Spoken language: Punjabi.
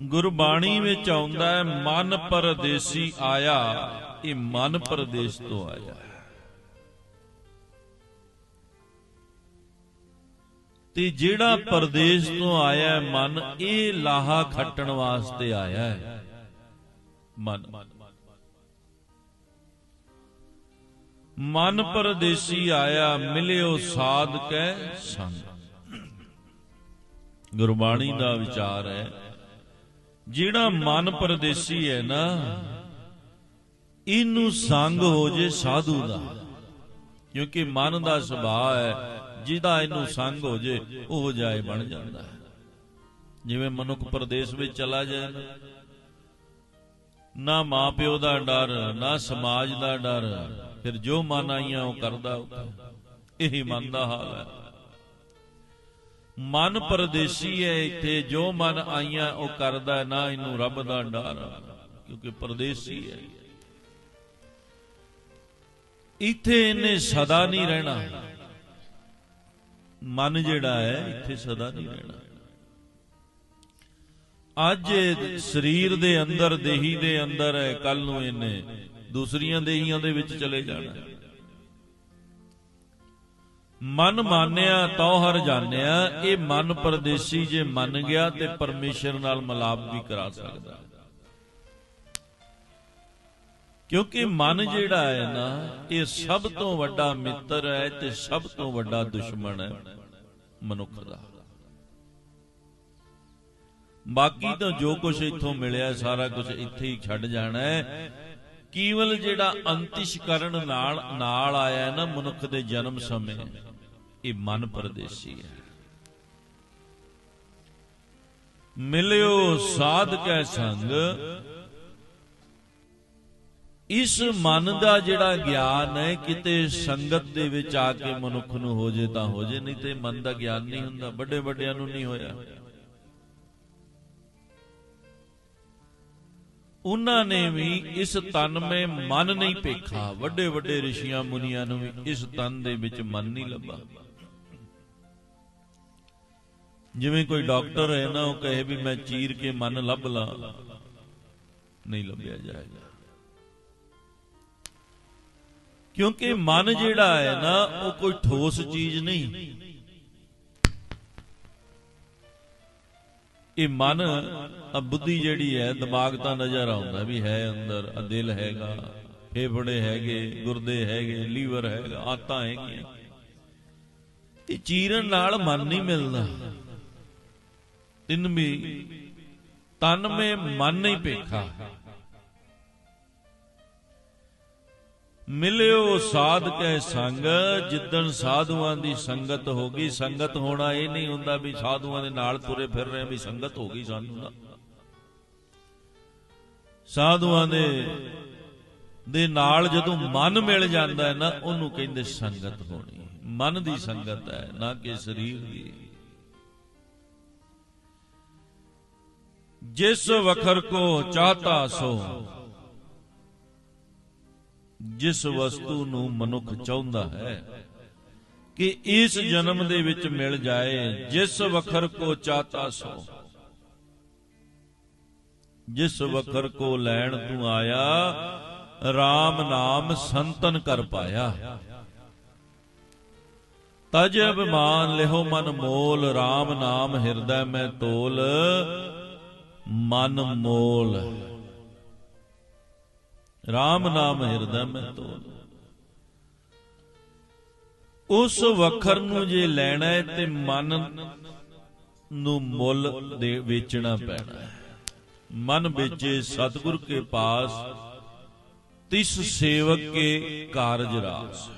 ਗੁਰਬਾਣੀ ਵਿੱਚ ਆਉਂਦਾ ਹੈ, ਮਨ ਪਰਦੇਸੀ ਆਇਆ, ਇਹ ਮਨ ਪਰਦੇਸ ਤੋਂ ਆਇਆ ਤੇ ਜਿਹੜਾ ਪਰਦੇਸ ਤੋਂ ਆਇਆ ਮਨ, ਇਹ ਲਾਹਾ ਖੱਟਣ ਵਾਸਤੇ ਆਇਆ ਹੈ। ਮਨ। ਮਨ ਪਰਦੇਸੀ ਆਇਆ, ਮਿਲਿਓ ਸਾਧ ਕੈ ਸੰਗ। ਗੁਰਬਾਣੀ ਦਾ ਵਿਚਾਰ ਹੈ ਜਿਹੜਾ ਮਨ ਪਰਦੇਸੀ ਹੈ ਨਾ, ਇਹਨੂੰ ਸੰਗ ਹੋ ਜੇ ਸਾਧੂ ਦਾ। ਕਿਉਂਕਿ ਮਨ ਦਾ ਸੁਭਾਅ ਹੈ, ਜਿਹਦਾ ਇਹਨੂੰ ਸੰਗ ਹੋ ਜੇ, ਉਹ ਜਾਏ ਬਣ ਜਾਂਦਾ ਹੈ। ਜਿਵੇਂ ਮਨੁੱਖ ਪਰਦੇਸ ਵਿੱਚ ਚਲਾ ਜਾਏ ਨਾ ਨਾ ਮਾਪਿਓ ਦਾ ਡਰ, ਨਾ ਸਮਾਜ ਦਾ ਡਰ, ਫਿਰ ਜੋ ਮਨ ਆਈਆਂ ਉਹ ਕਰਦਾ ਇਹੀ ਮਨ ਦਾ ਹਾਲ ਹੈ। ਮਨ ਪਰਦੇਸੀ ਹੈ ਇੱਥੇ, ਜੋ ਮਨ ਆਈਆਂ, ਉਹ ਕਰਦਾ ਨਾ ਇਹਨੂੰ ਰੱਬ ਦਾ ਡਰ, ਕਿਉਂਕਿ ਪਰਦੇਸੀ ਹੈ। ਇੱਥੇ ਇਹਨੇ ਸਦਾ ਨਹੀਂ ਰਹਿਣਾ। ਮਨ ਜਿਹੜਾ ਹੈ, ਇੱਥੇ ਸਦਾ ਨਹੀਂ ਰਹਿਣਾ। ਅੱਜ ਸਰੀਰ ਦੇ ਅੰਦਰ, ਦੇਹੀ ਦੇ ਅੰਦਰ ਹੈ ਕੱਲ ਨੂੰ ਇਹਨੇ ਦੂਸਰੀਆਂ ਦੇਹੀਆਂ ਦੇ ਵਿੱਚ ਚਲੇ ਜਾਣਾ। ਮਨ ਮਾਨਿਆ ਤਉ ਹਰ ਜਾਣਿਆ ਇਹ ਮਨ ਪਰਦੇਸੀ ਜੇ ਮੰਨ ਗਿਆ ਤੇ ਪਰਮੇਸ਼ਰ ਨਾਲ ਮਲਾਪ ਵੀ ਕਰਾ ਸਕਦਾ। ਕਿਉਂਕਿ ਮਨ ਜਿਹੜਾ ਹੈ ਨਾ ਇਹ ਸਭ ਤੋਂ ਵੱਡਾ ਮਿੱਤਰ ਹੈ ਤੇ ਸਭ ਤੋਂ ਵੱਡਾ ਦੁਸ਼ਮਣ ਹੈ ਮਨੁੱਖ ਦਾ। ਬਾਕੀ ਤਾਂ ਜੋ ਕੁਝ ਇੱਥੋਂ ਮਿਲਿਆ ਸਾਰਾ ਕੁਝ ਇੱਥੇ ਹੀ ਛੱਡ ਜਾਣਾ ਹੈ। ਕੇਵਲ ਜਿਹੜਾ ਅੰਤਿਸ਼ਕਰਨ ਨਾਲ ਨਾਲ ਆਇਆ ਨਾ ਮਨੁੱਖ ਦੇ ਜਨਮ ਸਮੇਂ, ਇਹ ਮਨ ਪਰਦੇਸੀ ਹੈ। ਮਿਲਿਓ ਸਾਧ ਕੈ ਸੰਗ, ਇਸ ਮਨ ਦਾ ਜਿਹੜਾ ਗਿਆਨ ਹੈ, ਕਿਤੇ ਸੰਗਤ ਦੇ ਵਿੱਚ ਆ ਕੇ ਮਨੁੱਖ ਨੂੰ ਹੋ ਜੇ ਤਾਂ ਹੋ ਜੇ, ਨਹੀਂ ਤੇ ਮਨ ਦਾ ਗਿਆਨ ਨਹੀਂ ਹੁੰਦਾ, ਵੱਡੇ ਵੱਡਿਆਂ ਨੂੰ ਨਹੀਂ ਹੋਇਆ। ਉਹਨਾਂ ਨੇ ਵੀ ਇਸ ਤਨ ਮੇ ਮਨ ਨਹੀਂ ਭੇਖਾ। ਵੱਡੇ ਵੱਡੇ ਰਿਸ਼ੀਆਂ ਮੁਨੀਆਂ ਨੂੰ ਵੀ ਇਸ ਤਨ ਦੇ ਵਿੱਚ ਮਨ ਨਹੀਂ ਲੱਭਾ। ਜਿਵੇਂ ਕੋਈ ਡਾਕਟਰ ਹੈ ਨਾ, ਉਹ ਕਹੇ ਵੀ ਮੈਂ ਚੀਰ ਕੇ ਮਨ ਲੱਭ ਲਾਂ, ਨਹੀਂ ਲੱਭਿਆ ਜਾਏਗਾ। ਕਿਉਂਕਿ ਮਨ ਜਿਹੜਾ ਹੈ ਨਾ, ਉਹ ਕੋਈ ਠੋਸ ਚੀਜ਼ ਨਹੀਂ। ਇਹ ਮਨ ਆ ਬੁੱਧੀ ਜਿਹੜੀ ਹੈ, ਦਿਮਾਗ ਤਾਂ ਨਜ਼ਰ ਆਉਂਦਾ ਵੀ ਹੈ ਅੰਦਰ ਆ ਦਿਲ ਹੈਗਾ, ਫੇਫੜੇ ਹੈਗੇ, ਗੁਰਦੇ ਹੈਗੇ, ਲੀਵਰ ਹੈਗਾ, ਆਤਾਂ ਹੈਗੀਆਂ। ਇਹ ਚੀਰਨ ਨਾਲ ਮਨ ਨਹੀਂ ਮਿਲਦਾ। ਤਿੰਨ ਵੀ, ਤਨ ਮੇ ਮਨ ਨਹੀਂ ਪੇਖਾ ਮਿਲਿਓ ਸਾਧ ਕੈ ਸੰਗ, ਜਿੱਦਣ ਸਾਧੂਆਂ ਦੀ ਸੰਗਤ ਹੋ ਗਈ, ਸੰਗਤ ਹੋਣਾ ਇਹ ਨਹੀਂ ਹੁੰਦਾ ਵੀ ਸਾਧੂਆਂ ਦੇ ਨਾਲ ਤੁਰੇ ਫਿਰ ਰਹੇ ਵੀ ਸੰਗਤ ਹੋ ਗਈ ਸਾਨੂੰ ਨਾ ਸਾਧੂਆਂ ਦੇ ਦੇ ਨਾਲ ਜਦੋਂ ਮਨ ਮਿਲ ਜਾਂਦਾ ਹੈ ਨਾ, ਉਹਨੂੰ ਕਹਿੰਦੇ ਸੰਗਤ ਹੋਣੀ। ਮਨ ਦੀ ਸੰਗਤ ਹੈ, ਨਾ ਕਿ ਸਰੀਰ ਦੀ। ਜਿਸ ਵਖਰ ਕੋ ਚਾਹਤਾ ਸੋ ਜਿਸ ਵਸਤੂ ਨੂੰ ਮਨੁੱਖ ਚਾਹੁੰਦਾ ਹੈ, ਕਿ ਇਸ ਜਨਮ ਦੇ ਵਿੱਚ ਮਿਲ ਜਾਏ, ਜਿਸ ਵਖਰ ਕੋ ਚਾਹਤਾ ਸੋ। ਜਿਸ ਵਖਰ ਕੋ ਲੈਣ ਤੂੰ ਆਇਆ RAM ਨਾਮ ਸੰਤਨ ਕਰ ਪਾਇਆ। ਤਜ ਅਭਿਮਾਨ ਲਿਹੋ ਮਨ ਮੋਲ RAM ਨਾਮ ਹਿਰਦੈ ਮੈਂ ਤੋਲ, ਮਨ ਮੋਲ। RAM ਨਾਮ ਹਿਰਦੈ ਮੈਂ ਤੋਲ। ਉਸ ਵਖਰ ਨੂੰ ਜੇ ਲੈਣਾ ਹੈ ਤੇ ਮਨ ਨੂੰ ਮੁੱਲ ਦੇ ਵੇਚਣਾ ਪੈਣਾ ਹੈ। ਮਨ ਵੇਚੇ ਸਤਿਗੁਰ ਕੇ ਪਾਸ, ਤਿਸ ਸੇਵਕ ਕੇ ਕਾਰਜ ਰਾਸ।